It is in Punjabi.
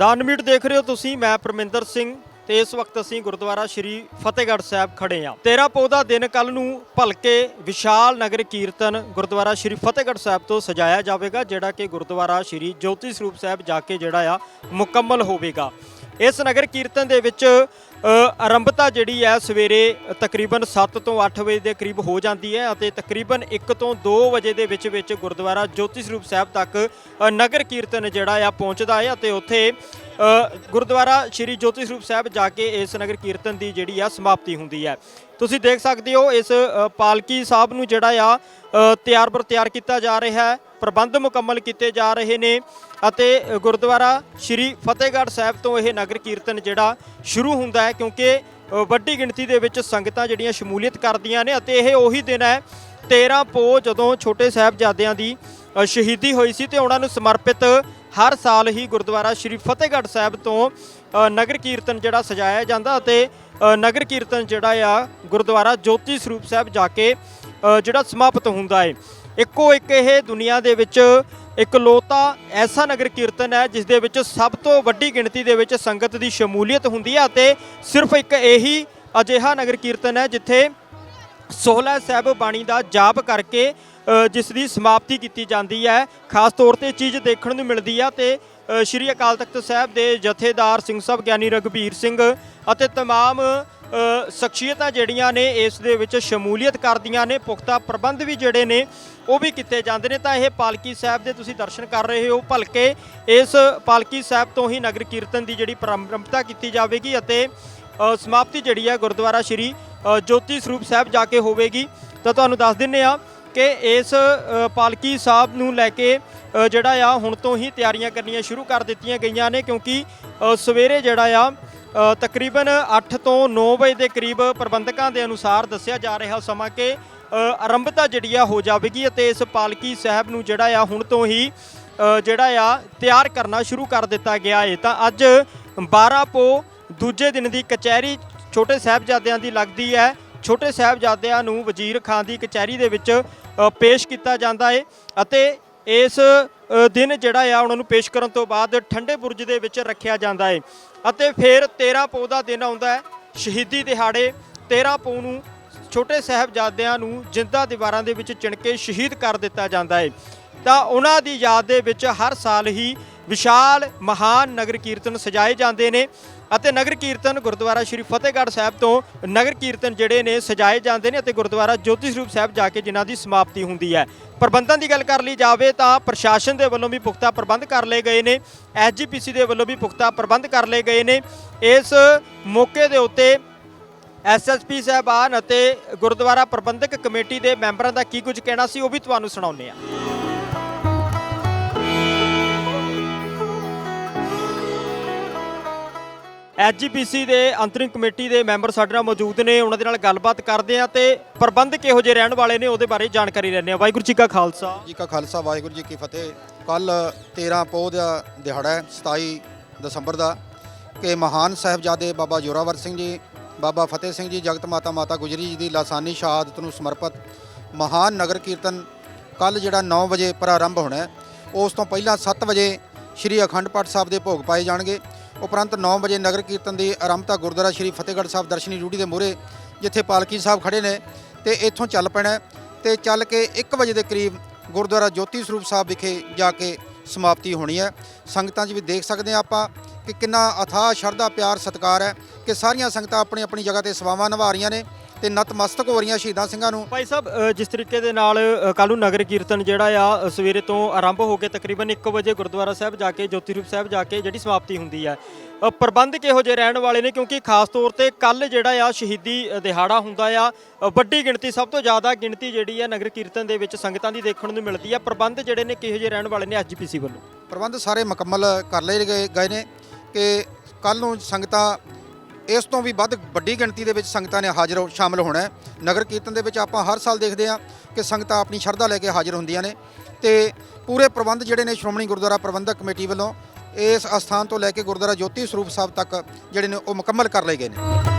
ਦਾਨ ਮੀਟ ਦੇਖ ਰਹੇ ਹੋ ਤੁਸੀਂ, ਮੈਂ ਪਰਮਿੰਦਰ ਸਿੰਘ ਤੇ ਇਸ ਵਕਤ ਅਸੀਂ ਗੁਰਦੁਆਰਾ ਸ਼੍ਰੀ ਫਤਿਹਗੜ੍ਹ ਸਾਹਿਬ ਖੜੇ ਹਾਂ। 13 ਪੌਦਾ ਦਿਨ ਕੱਲ ਨੂੰ ਭਲਕੇ ਵਿਸ਼ਾਲ ਨਗਰ ਕੀਰਤਨ ਗੁਰਦੁਆਰਾ ਸ਼੍ਰੀ ਫਤਿਹਗੜ੍ਹ ਸਾਹਿਬ ਤੋਂ ਸਜਾਇਆ ਜਾਵੇਗਾ, ਜਿਹੜਾ ਕਿ ਗੁਰਦੁਆਰਾ ਸ਼੍ਰੀ ਜੋਤੀ ਸਰੂਪ ਸਾਹਿਬ ਜਾ ਕੇ ਜਿਹੜਾ ਆ ਮੁਕੰਮਲ ਹੋਵੇਗਾ। ਇਸ ਨਗਰ ਕੀਰਤਨ ਦੇ ਵਿੱਚ ਆਰੰਭਤਾ ਜਿਹੜੀ ਹੈ ਸਵੇਰੇ ਤਕਰੀਬਨ 7 ਤੋਂ 8 ਵਜੇ ਦੇ ਕਰੀਬ ਹੋ ਜਾਂਦੀ ਹੈ ਅਤੇ ਤਕਰੀਬਨ 1 ਤੋਂ 2 ਵਜੇ ਦੇ ਵਿੱਚ ਵਿੱਚ ਗੁਰਦੁਆਰਾ ਜੋਤੀ ਸਰੂਪ ਸਾਹਿਬ ਤੱਕ ਨਗਰ ਕੀਰਤਨ ਜਿਹੜਾ ਆ ਪਹੁੰਚਦਾ ਹੈ ਅਤੇ ਉੱਥੇ ਗੁਰਦੁਆਰਾ ਸ਼੍ਰੀ ਜੋਤੀ ਸਰੂਪ ਸਾਹਿਬ ਜਾ ਕੇ ਇਸ ਨਗਰ ਕੀਰਤਨ ਦੀ ਜਿਹੜੀ ਆ ਸਮਾਪਤੀ ਹੁੰਦੀ ਹੈ। ਤੁਸੀਂ ਦੇਖ ਸਕਦੇ ਹੋ ਇਸ ਪਾਲਕੀ ਸਾਹਿਬ ਨੂੰ ਜਿਹੜਾ ਆ ਤਿਆਰ ਬਰ ਤਿਆਰ ਕੀਤਾ ਜਾ ਰਿਹਾ ਹੈ। ਪ੍ਰਬੰਧ ਮੁਕੰਮਲ ਕੀਤੇ ਜਾ ਰਹੇ ਨੇ ਅਤੇ ਗੁਰਦੁਆਰਾ ਸ਼੍ਰੀ ਫਤਿਹਗੜ੍ਹ ਸਾਹਿਬ ਤੋਂ ਇਹ ਨਗਰ ਕੀਰਤਨ ਜਿਹੜਾ ਸ਼ੁਰੂ ਹੁੰਦਾ ਹੈ, ਕਿਉਂਕਿ ਵੱਡੀ ਗਿਣਤੀ ਦੇ ਵਿੱਚ ਸੰਗਤਾਂ ਜਿਹੜੀਆਂ ਸ਼ਮੂਲੀਅਤ ਕਰਦੀਆਂ ਨੇ ਅਤੇ ਇਹ ਉਹੀ ਦਿਨ ਹੈ 13 ਪੋ ਜਦੋਂ ਛੋਟੇ ਸਾਹਿਬਜ਼ਾਦਿਆਂ ਦੀ ਸ਼ਹੀਦੀ ਹੋਈ ਸੀ ਤੇ ਉਹਨਾਂ ਨੂੰ ਸਮਰਪਿਤ ਹਰ ਸਾਲ ਹੀ ਗੁਰਦੁਆਰਾ ਸ਼੍ਰੀ ਫਤਿਹਗੜ੍ਹ ਸਾਹਿਬ ਤੋਂ ਨਗਰ ਕੀਰਤਨ ਜਿਹੜਾ ਸਜਾਇਆ ਜਾਂਦਾ ਅਤੇ ਨਗਰ ਕੀਰਤਨ ਜਿਹੜਾ ਆ, ਗੁਰਦੁਆਰਾ ਜੋਤੀ ਸਰੂਪ ਸਾਹਿਬ ਜਾ ਕੇ ਜਿਹੜਾ ਸਮਾਪਤ ਹੁੰਦਾ ਹੈ। ਇੱਕੋ ਇੱਕ ਇਹ ਦੁਨੀਆ ਦੇ ਵਿੱਚ ਇਕਲੌਤਾ ਐਸਾ ਨਗਰ ਕੀਰਤਨ ਹੈ ਜਿਸ ਦੇ ਵਿੱਚ ਸਭ ਤੋਂ ਵੱਡੀ ਗਿਣਤੀ ਦੇ ਵਿੱਚ ਸੰਗਤ ਦੀ ਸ਼ਮੂਲੀਅਤ ਹੁੰਦੀ ਹੈ ਅਤੇ ਸਿਰਫ ਇੱਕ ਇਹੀ ਅਜਿਹਾ ਨਗਰ ਕੀਰਤਨ ਹੈ ਜਿੱਥੇ 16 ਸਾਹਿਬ ਬਾਣੀ ਦਾ ਜਾਪ ਕਰਕੇ ਅ, ਜਿਸ ਦੀ ਸਮਾਪਤੀ ਕੀਤੀ ਜਾਂਦੀ ਹੈ ਖਾਸ ਤੌਰ ਤੇ ਇਹ ਚੀਜ਼ ਦੇਖਣ ਨੂੰ ਮਿਲਦੀ ਆ ਤੇ ਅ, ਸ਼੍ਰੀ ਅਕਾਲ ਤਖਤ ਸਾਹਿਬ ਦੇ ਜਥੇਦਾਰ ਸਿੰਘ ਸਾਹਿਬ ਗਿਆਨੀ ਰਗਵੀਰ ਸਿੰਘ ਅਤੇ तमाम ਅ, ਸ਼ਖਸੀਅਤਾਂ ਜਿਹੜੀਆਂ ਨੇ ਇਸ ਦੇ ਵਿੱਚ ਸ਼ਮੂਲੀਅਤ ਕਰਦੀਆਂ ਨੇ, ਪੁਖਤਾ ਪ੍ਰਬੰਧ ਵੀ ਜਿਹੜੇ ਨੇ, ਉਹ ਵੀ ਕੀਤੇ ਜਾਂਦੇ ਨੇ। ਤਾਂ ਇਹ ਪਾਲਕੀ ਸਾਹਿਬ ਦੇ ਤੁਸੀਂ ਦਰਸ਼ਨ ਕਰ ਰਹੇ ਹੋ। ਭਲਕੇ ਇਸ ਪਾਲਕੀ ਸਾਹਿਬ ਤੋਂ ਹੀ ਨਗਰ ਕੀਰਤਨ ਦੀ ਜਿਹੜੀ ਪ੍ਰਾਰੰਭਤਾ ਕੀਤੀ ਜਾਵੇਗੀ ਅਤੇ ਸਮਾਪਤੀ ਜਿਹੜੀ ਹੈ ਗੁਰਦੁਆਰਾ ਸ਼੍ਰੀ ਜੋਤੀ ਸਰੂਪ ਸਾਹਿਬ ਜਾ ਕੇ ਹੋਵੇਗੀ। ਤਾਂ ਤੁਹਾਨੂੰ ਦੱਸ ਦਿੰਨੇ ਆ ਕਿ ਇਸ ਪਾਲਕੀ ਸਾਹਿਬ ਨੂੰ ਲੈ ਕੇ ਜਿਹੜਾ ਆ ਹੁਣ ਤੋਂ ਹੀ ਤਿਆਰੀਆਂ ਕਰਨੀਆਂ ਸ਼ੁਰੂ ਕਰ ਦਿੱਤੀਆਂ ਗਈਆਂ ਨੇ ਕਿਉਂਕਿ ਸਵੇਰੇ ਜਿਹੜਾ ਆ ਤਕਰੀਬਨ 8 ਤੋਂ 9 ਵਜੇ ਦੇ ਕਰੀਬ ਪ੍ਰਬੰਧਕਾਂ ਦੇ ਅਨੁਸਾਰ ਦੱਸਿਆ ਜਾ ਰਿਹਾ ਸਮਾਂ ਕਿ ਆਰੰਭਤਾ ਜਿਹੜੀ ਆ ਹੋ ਜਾਵੇਗੀ ਅਤੇ ਇਸ ਪਾਲਕੀ ਸਾਹਿਬ ਨੂੰ ਜਿਹੜਾ ਆ ਹੁਣ ਤੋਂ ਹੀ ਜਿਹੜਾ ਆ ਤਿਆਰ ਕਰਨਾ ਸ਼ੁਰੂ ਕਰ ਦਿੱਤਾ ਗਿਆ ਹੈ ਤਾਂ ਅੱਜ 12 ਪੋ ਦੂਜੇ ਦਿਨ ਦੀ ਕਚਹਿਰੀ ਛੋਟੇ ਸਾਹਿਬਜ਼ਾਦਿਆਂ ਦੀ ਲੱਗਦੀ ਹੈ। ਛੋਟੇ ਸਾਹਿਬਜ਼ਾਦਿਆਂ ਨੂੰ ਵਜ਼ੀਰ ਖਾਨ ਦੀ ਕਚਹਿਰੀ ਦੇ ਵਿੱਚ ਪੇਸ਼ ਕੀਤਾ ਜਾਂਦਾ ਹੈ ਅਤੇ ਇਸ ਦਿਨ ਜਿਹੜਾ ਆ ਉਹਨਾਂ ਨੂੰ ਪੇਸ਼ ਕਰਨ ਤੋਂ ਬਾਅਦ ਠੰਡੇ ਬੁਰਜ ਦੇ ਵਿੱਚ ਰੱਖਿਆ ਜਾਂਦਾ ਹੈ ਅਤੇ ਫਿਰ 13 ਪੋ ਦਾ ਦਿਨ ਆਉਂਦਾ ਹੈ। ਸ਼ਹੀਦੀ ਦਿਹਾੜੇ 13 ਪੋ ਨੂੰ ਛੋਟੇ ਸਾਹਿਬਜ਼ਾਦਿਆਂ ਨੂੰ ਜਿੰਦਾ ਦੀਵਾਰਾਂ ਦੇ ਵਿੱਚ ਚਿਣ ਕੇ ਸ਼ਹੀਦ ਕਰ ਦਿੱਤਾ ਜਾਂਦਾ ਹੈ। ਤਾਂ ਉਹਨਾਂ ਦੀ ਯਾਦ ਦੇ ਵਿੱਚ ਹਰ ਸਾਲ ਹੀ ਵਿਸ਼ਾਲ ਮਹਾਨ ਨਗਰ ਕੀਰਤਨ ਸਜਾਏ ਜਾਂਦੇ ਨੇ। ਅਤੇ ਨਗਰ ਕੀਰਤਨ ਗੁਰਦੁਆਰਾ ਸ਼੍ਰੀ ਫਤਿਹਗੜ੍ਹ ਸਾਹਿਬ ਤੋਂ ਨਗਰ ਕੀਰਤਨ ਜਿਹੜੇ ਨੇ ਸਜਾਏ ਜਾਂਦੇ ਨੇ ਅਤੇ ਗੁਰਦੁਆਰਾ ਜੋਤੀ ਸਰੂਪ ਸਾਹਿਬ ਜਾ ਕੇ ਜਿਨ੍ਹਾਂ ਦੀ ਸਮਾਪਤੀ ਹੁੰਦੀ ਹੈ। ਪ੍ਰਬੰਧਾਂ ਦੀ ਗੱਲ ਕਰ ਲਈ ਜਾਵੇ ਤਾਂ ਪ੍ਰਸ਼ਾਸਨ ਦੇ ਵੱਲੋਂ ਵੀ ਪੁਖਤਾ ਪ੍ਰਬੰਧ ਕਰ ਲਏ ਗਏ ਨੇ ਐਸਜੀਪੀਸੀ ਦੇ ਵੱਲੋਂ ਵੀ ਪੁਖਤਾ ਪ੍ਰਬੰਧ ਕਰ ਲਏ ਗਏ ਨੇ। ਇਸ ਮੌਕੇ ਦੇ ਉੱਤੇ ਐਸਐਸਪੀ ਸਾਹਿਬਾਨ ਅਤੇ ਗੁਰਦੁਆਰਾ ਪ੍ਰਬੰਧਕ ਕਮੇਟੀ ਦੇ ਮੈਂਬਰਾਂ ਦਾ ਕੀ ਕੁਝ ਕਹਿਣਾ ਸੀ ਉਹ ਵੀ ਤੁਹਾਨੂੰ ਸੁਣਾਉਂਦੇ ਆ ਐਸਜੀਪੀਸੀ ਦੇ ਅੰਤਰਿਮ ਕਮੇਟੀ ਦੇ ਮੈਂਬਰ ਸਾਡੇ ਨਾਲ ਮੌਜੂਦ ਨੇ, ਉਹਨਾਂ ਦੇ ਨਾਲ ਗੱਲਬਾਤ ਕਰਦੇ ਆ ਤੇ ਪ੍ਰਬੰਧ ਕਿਹੋ ਜਿਹੇ ਰਹਿਣ ਵਾਲੇ ਨੇ ਉਹਦੇ ਬਾਰੇ ਜਾਣਕਾਰੀ ਲੈਣੇ ਆ ਵਾਹਿਗੁਰੂ ਜੀ ਕਾ ਖਾਲਸਾ। ਜੀ ਕਾ ਖਾਲਸਾ, ਵਾਹਿਗੁਰੂ ਜੀ ਕੀ ਫਤਿਹ। ਕੱਲ 13 ਪੋਹ ਦਾ ਦਿਹਾੜਾ ਹੈ 27 ਦਸੰਬਰ ਦਾ, ਕਿ ਮਹਾਨ ਸਾਹਿਬਜ਼ਾਦੇ ਬਾਬਾ ਜੋਰਾਵਰ ਸਿੰਘ ਜੀ, ਬਾਬਾ ਫਤਿਹ ਸਿੰਘ ਜੀ, ਜਗਤ ਮਾਤਾ ਮਾਤਾ ਗੁਜਰੀ ਜੀ ਦੀ ਲਾਸਾਨੀ ਸ਼ਹਾਦਤ ਨੂੰ ਸਮਰਪਿਤ ਮਹਾਨ ਨਗਰ ਕੀਰਤਨ ਕੱਲ ਜਿਹੜਾ 9 ਵਜੇ ਪ੍ਰਾਰੰਭ ਹੋਣਾ ਉਸ ਤੋਂ ਪਹਿਲਾਂ 7 ਵਜੇ ਸ਼੍ਰੀ ਅਖੰਡ ਪਾਠ ਸਾਹਿਬ ਦੇ ਭੋਗ ਪਾਏ ਜਾਣਗੇ। ਉਪਰੰਤ 9 ਵਜੇ ਨਗਰ ਕੀਰਤਨ ਦੀ ਆਰੰਭਤਾ ਗੁਰਦੁਆਰਾ ਸ਼੍ਰੀ ਫਤਿਹਗੜ੍ਹ ਸਾਹਿਬ ਦਰਸ਼ਨੀ ਡਿਊਟੀ ਦੇ ਮੂਹਰੇ, ਜਿੱਥੇ ਪਾਲਕੀ ਸਾਹਿਬ ਖੜੇ ਨੇ, ਤੇ ਇੱਥੋਂ ਚੱਲ ਪੈਣਾ ਹੈ, ਤੇ ਚੱਲ ਕੇ 1 ਵਜੇ ਦੇ ਕਰੀਬ ਗੁਰਦੁਆਰਾ ਜੋਤੀ ਸਰੂਪ ਸਾਹਿਬ ਵਿਖੇ ਜਾ ਕੇ ਸਮਾਪਤੀ ਹੋਣੀ ਹੈ। ਸੰਗਤਾਂ 'ਚ ਵੀ ਦੇਖ ਸਕਦੇ ਹਾਂ ਆਪਾਂ ਕਿ ਕਿੰਨਾ ਅਥਾਹ, ਸ਼ਰਧਾ, ਪਿਆਰ, ਸਤਿਕਾਰ ਹੈ ਕਿ ਸਾਰੀਆਂ ਸੰਗਤਾਂ ਆਪਣੀ ਆਪਣੀ ਜਗ੍ਹਾ ਤੇ ਸੇਵਾਵਾਂ ਨਿਭਾ ਰਹੀਆਂ ਨੇ। ਤੇ ਨਤਮਸਤਕ ਹੋ ਰਹੀਆਂ ਸ਼ਹੀਦਾਂ ਸਿੰਘਾਂ ਨੂੰ। ਭਾਈ ਸਾਹਿਬ ਅ, ਜਿਸ ਤਰੀਕੇ ਦੇ ਨਾਲ ਕੱਲ ਨੂੰ ਨਗਰ ਕੀਰਤਨ ਜਿਹੜਾ ਆ ਅ, ਸਵੇਰੇ ਤੋਂ ਆਰੰਭ ਹੋ ਕੇ ਤਕਰੀਬਨ 1 ਵਜੇ ਗੁਰਦੁਆਰਾ ਸਾਹਿਬ ਜਾ ਕੇ ਜੋਤੀ ਰੂਪ ਸਾਹਿਬ ਜਾ ਕੇ ਜਿਹੜੀ ਸਮਾਪਤੀ ਹੁੰਦੀ ਹੈ ਅ, ਪ੍ਰਬੰਧ ਕਿਹੋ ਜਿਹੇ ਰਹਿਣ ਵਾਲੇ ਨੇ? ਕਿਉਂਕਿ ਖਾਸ ਤੌਰ ਤੇ ਕੱਲ ਜਿਹੜਾ ਆ ਸ਼ਹੀਦੀ ਅ, ਦਿਹਾੜਾ ਹੁੰਦਾ ਆ ਅ, ਵੱਡੀ ਗਿਣਤੀ ਸਭ ਤੋਂ ਜ਼ਿਆਦਾ ਗਿਣਤੀ ਜਿਹੜੀ ਆ ਨਗਰ ਕੀਰਤਨ ਦੇ ਵਿੱਚ ਸੰਗਤਾਂ ਦੀ ਦੇਖਣ ਨੂੰ ਮਿਲਦੀ ਆ। ਪ੍ਰਬੰਧ ਜਿਹੜੇ ਨੇ ਕਿਹੋ ਜਿਹੇ ਰਹਿਣ ਵਾਲੇ ਨੇ ਐਸਜੀਪੀਸੀ ਵੱਲੋਂ? ਪ੍ਰਬੰਧ ਸਾਰੇ ਮੁਕੰਮਲ ਕਰ ਲਏ ਗਏ ਗਏ ਨੇ ਕਿ ਕੱਲ ਨੂੰ ਸੰਗਤਾਂ ਇਸ ਤੋਂ ਵੀ ਵੱਧ ਵੱਡੀ ਗਿਣਤੀ ਦੇ ਵਿੱਚ ਸੰਗਤਾਂ ਨੇ ਹਾਜ਼ਰ ਹੋ- ਸ਼ਾਮਲ ਹੋਣਾ ਹੈ। ਨਗਰ ਕੀਰਤਨ ਦੇ ਵਿੱਚ ਆਪਾਂ ਹਰ ਸਾਲ ਦੇਖਦੇ ਹਾਂ ਕਿ ਸੰਗਤਾਂ ਆਪਣੀ ਸ਼ਰਧਾ ਲੈ ਕੇ ਹਾਜ਼ਰ ਹੁੰਦੀਆਂ ਨੇ। ਤੇ ਪੂਰੇ ਪ੍ਰਬੰਧ ਜਿਹੜੇ ਨੇ ਸ਼੍ਰੋਮਣੀ ਗੁਰਦੁਆਰਾ ਪ੍ਰਬੰਧਕ ਕਮੇਟੀ ਵੱਲੋਂ ਇਸ ਅਸਥਾਨ ਤੋਂ ਲੈ ਕੇ ਗੁਰਦੁਆਰਾ ਜੋਤੀ ਸਰੂਪ ਸਾਹਿਬ ਤੱਕ ਜਿਹੜੇ ਨੇ ਉਹ ਮੁਕੰਮਲ ਕਰ ਲਏ ਗਏ ਨੇ।